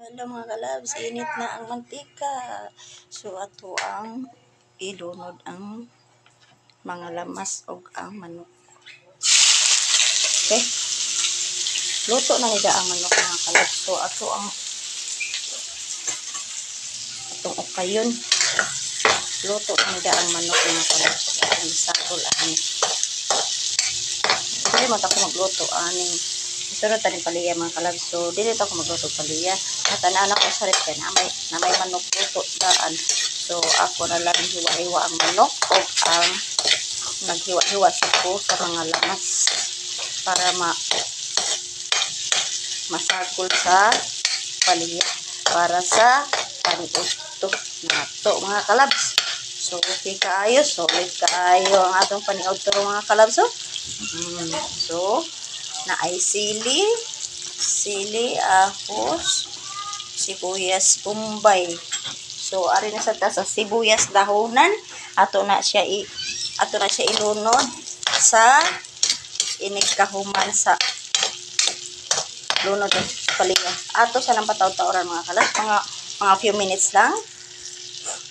Hello mga kalabs, init na ang mantika. So ato ang ilunod ang mga lamas o ang manok. Okay? Luto na nila ang manok mga kalabs. So ato ang atong okayon. Luto na nila ang manok mga kalabs. Ang sakol ani. Mo ako magluto aning Sunod tanim paliya mga kalabs. So, dili ako magluto paliya. At anak ko sa rep na may, na may manok luto daan. So, ako na lang hiwa-hiwa ang manok o ang naghiwa-hiwa sa ko sa mga lamas para ma masagol sa paliya para sa paniudto nato mga kalabs. So, okay kaayo. Solid kaayo ang atong paniudto mga kalabs. So, mm, so na ay sili, sili, ahos, sibuyas, bumbay. So, ari na sa taas ang sibuyas dahonan. Ato na siya i ato na siya ilunod sa inigkahuman sa lunod ng palinga. Ato sa lang pataw-tawran mga kalas. Mga, mga few minutes lang.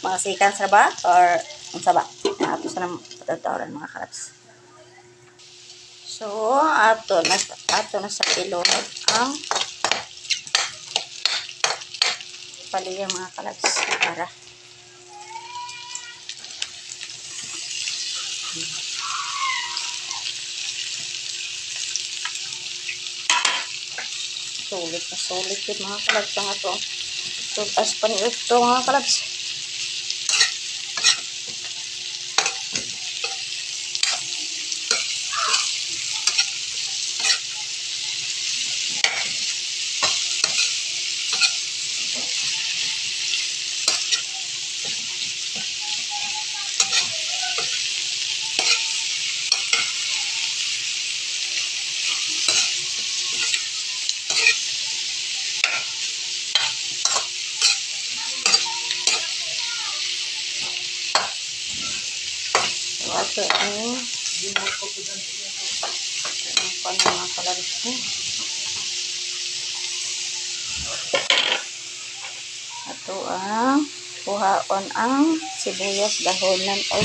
Mga seconds na ba? Or unsa ba? Ato sa lang pataw-tawran mga kalas. So, ato na ato na sa ilunod ang paliya mga kalabs para. Sulit na sulit yun mga kalabs ang ato so, as pa ni ito mga kalabs So, ato ang ang paano mga kalabs ko. Ato ang kuhaon ang sibuyas dahonan o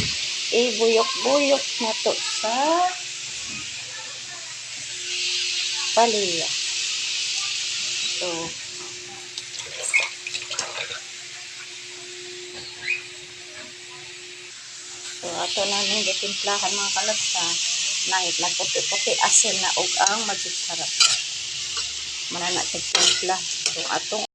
ibuyok-buyok na to sa paliya. So, So, ato namin gitimplahan mga kalabsa. Nait na puti-puti asin na og ang magic sarap. Manana timpla. So, atong